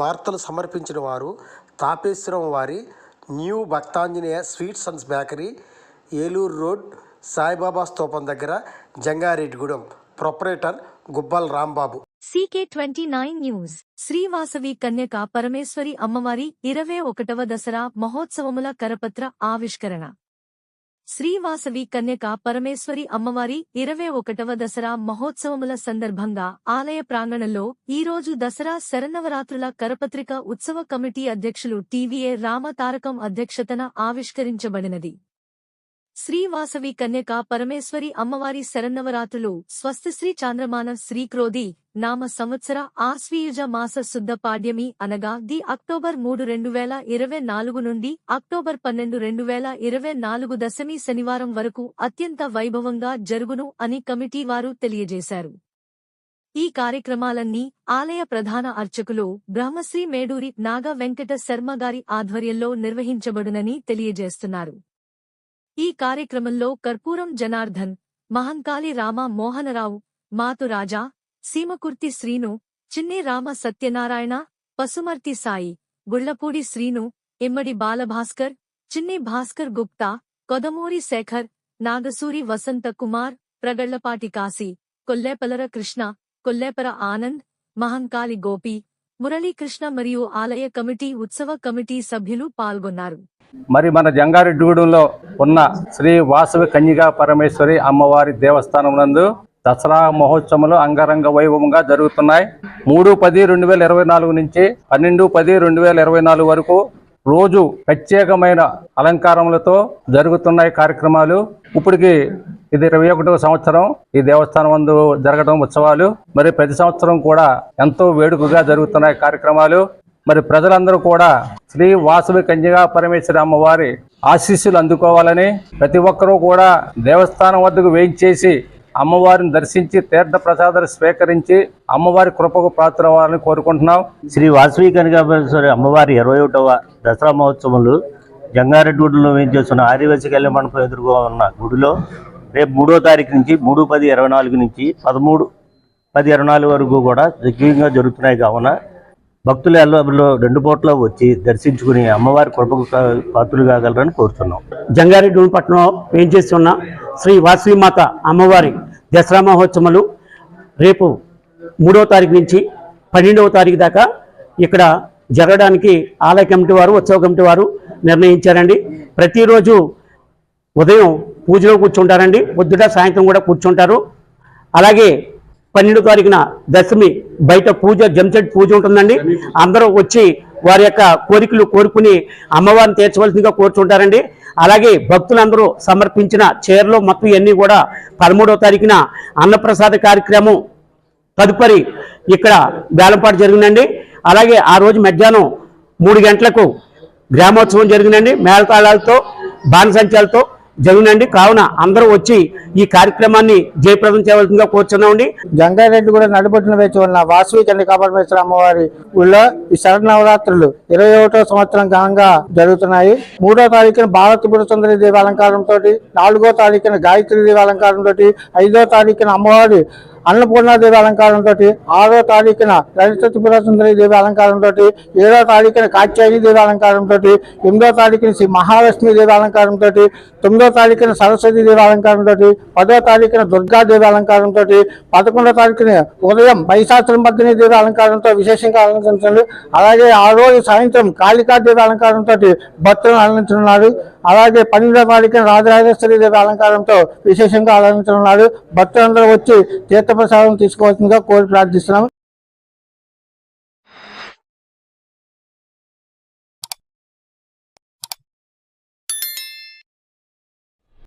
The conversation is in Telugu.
వార్తలు సమర్పించిన వారు తాపేశ్వరం వారి new Bhaktanjaneya sweets and bakery Eluru road Saibaba స్తూపం దగ్గర Jangareddygudem. Proprietor Gubbal Rambabu. CK twenty nine news. Srivasavi Kanyaka Parameswari అమ్మవారి ఇరవై ఒకటవ దసరా మహోత్సవముల కరపత్ర ఆవిష్కరణ. శ్రీవాసవి కన్యక పరమేశ్వరి అమ్మవారి ఇరవై ఒకటవ దసరా మహోత్సవముల సందర్భంగా ఆలయ ప్రాంగణంలో ఈరోజు దసరా శరన్నవరాత్రుల కరపత్రిక ఉత్సవ కమిటీ అధ్యక్షులు టీవీఏ రామతారకం అధ్యక్షతన ఆవిష్కరించబడినది. శ్రీవాసవి కన్యక పరమేశ్వరి అమ్మవారి శరన్నవరాత్రులు. స్వస్తిశ్రీ చాంద్రమాన శ్రీక్రోధి నామ సంవత్సర ఆశ్వీయుజ మాస శుద్ధ పాడ్యమి అనగా ది అక్టోబర్ మూడు రెండు వేల ఇరవై నాలుగు నుండి అక్టోబర్ పన్నెండు రెండు వేల ఇరవై నాలుగు దశమి శనివారం వరకు అత్యంత వైభవంగా జరుగును అని కమిటీ వారు తెలియజేశారు. ఈ కార్యక్రమాలన్నీ ఆలయ ప్రధాన అర్చకులు బ్రహ్మశ్రీ మేడూరి నాగ వెంకట శర్మ గారి ఆధ్వర్యంలో నిర్వహించబడునని తెలియజేస్తున్నారు. ఈ కార్యక్రమంలో కర్పూరం జనార్దన్ మహంకాళి రామ మోహనరావు మాతురాజా సీమకుర్తి శ్రీను చిన్ని రామ సత్యనారాయణ పసుమర్తి సాయి గుళ్ళపూడి శ్రీను ఇమ్మడి బాలభాస్కర్ చిన్ని భాస్కర్ గుప్తా కొదమూరి శేఖర్ నాగసూరి వసంత కుమార్ ప్రగళ్ళపాటి కాశీ కొల్లేపలర కృష్ణ కొల్లేపర ఆనంద్ మహంకాళి గోపి మురళీకృష్ణ మరియు ఆలయ కమిటీ ఉత్సవ కమిటీ సభ్యులు పాల్గొన్నారు. మరి మన జంగారెడ్డిగూడెంలో ఉన్న శ్రీ వాసవి కన్యగా పరమేశ్వరి అమ్మవారి దేవస్థానం నందు దసరా మహోత్సవాలు అంగరంగ వైభవంగా జరుగుతున్నాయి. మూడు పది రెండు వేల ఇరవై నాలుగు నుంచి పన్నెండు పది రెండు వేల ఇరవై నాలుగు వరకు రోజు ప్రత్యేకమైన అలంకారములతో జరుగుతున్నాయి కార్యక్రమాలు. ఇప్పటికి ఇది ఇరవై ఒకటవ సంవత్సరం. ఈ దేవస్థానం వందు జరగడం ఉత్సవాలు. మరి ప్రతి సంవత్సరం కూడా ఎంతో వేడుకగా జరుగుతున్నాయి కార్యక్రమాలు. మరి ప్రజలందరూ కూడా శ్రీ వాసవి కన్యగా పరమేశ్వరి అమ్మవారి ఆశీస్సులు అందుకోవాలని ప్రతి ఒక్కరూ కూడా దేవస్థానం వద్దకు వేయించేసి అమ్మవారిని దర్శించి తీర్థ ప్రసాదాలు స్వీకరించి అమ్మవారి కృపకు పాత్రవాలని కోరుకుంటున్నాం. శ్రీ వాసవి కనకాపరేశ్వరి అమ్మవారి ఇరవై ఒకటవ దసరా మహోత్సవాలు జంగారెడ్డిగూడలో వేయించేస్తున్న ఆదివాసి కళ్యాణ మండపం ఎదురుగా ఉన్న గుడిలో రేపు మూడో తారీఖు నుంచి మూడు పది ఇరవై నాలుగు నుంచి పదమూడు పది ఇరవై నాలుగు వరకు కూడా దిగ్విజయంగా జరుగుతున్నాయి కావున భక్తులు ఎల్లలో రెండు పూట్ల వచ్చి దర్శించుకుని అమ్మవారి కృపకు పాత్రలు కాగలరని కోరుతున్నాం. జంగారెడ్డి పట్టణంలో వేయించేస్తున్న శ్రీ వాసవిమాత అమ్మవారి దసరా మహోత్సవాలు రేపు మూడవ తారీఖు నుంచి పన్నెండవ తారీఖు దాకా ఇక్కడ జరగడానికి ఆలయ కమిటీ వారు ఉత్సవ కమిటీ వారు నిర్ణయించారండి. ప్రతిరోజు ఉదయం పూజలో కూర్చుంటారండి. పొద్దుట సాయంత్రం కూడా కూర్చుంటారు. అలాగే పన్నెండు తారీఖున దశమి బయట పూజ జంచెట్ పూజ ఉంటుందండి. అందరూ వచ్చి వారి యొక్క కోరికలు కోరుకుని అమ్మవారిని తీర్చవలసిందిగా కోరుచుంటారండి. అలాగే భక్తులందరూ సమర్పించిన చీరలు మొత్తం ఇవన్నీ కూడా పదమూడవ తారీఖున అన్నప్రసాద కార్యక్రమం తదుపరి ఇక్కడ వేలంపాటు జరిగిందండి. అలాగే ఆ రోజు మధ్యాహ్నం మూడు గంటలకు గ్రామోత్సవం జరిగిందండి. మేళతాళాలతో బాణసంచాలతో జరిగిందండి. కావున అందరూ వచ్చి ఈ కార్యక్రమాన్ని జయప్రదం చేయవలసిందిగా కోరుచున్నామండి. జంగారెడ్డి కూడా నడిబొట్టున వేచి ఉన్న వాసవి చండికాపరమేశ్వర అమ్మవారి ఊళ్ళో ఈ శరణవరాత్రులు ఇరవై ఒకటో సంవత్సరం ఘనంగా జరుగుతున్నాయి. మూడో తారీఖున భారత సుందరి దేవి అలంకారంతో నాలుగో తారీఖున గాయత్రి దేవి అలంకారంతో ఐదో తారీఖున అమ్మవారి అన్నపూర్ణాదేవి అలంకారంతో ఆరో తారీఖున లలిత త్రిపురసుందరి దేవి అలంకారంతో ఏడో తారీఖున కాత్యాయని దేవి అలంకారంతో ఎనిమిదో తారీఖున శ్రీ మహాలక్ష్మి దేవి అలంకారంతో తొమ్మిదో తారీఖున సరస్వతి దేవి అలంకారంతో పదో తారీఖున దుర్గాదేవి అలంకారంతో పదకొండో తారీఖున ఉదయం మహిషాసురమర్దిని దేవి అలంకారంతో విశేషంగా అలంకరించండి. అలాగే ఆ రోజు సాయంత్రం కాళికాదేవి అలంకారంతో భక్తులను అలంకరించున్నారు అలాగే పన్నెండవ తారీఖున రాజరాజేశ్వరి దేవి అలంకారంతో విశేషంగా అలంకరించున్నారు భక్తులందరూ వచ్చి తీర్థప్రసాదం తీసుకోవాల్సిందిగా కోరి ప్రార్థిస్తున్నాము.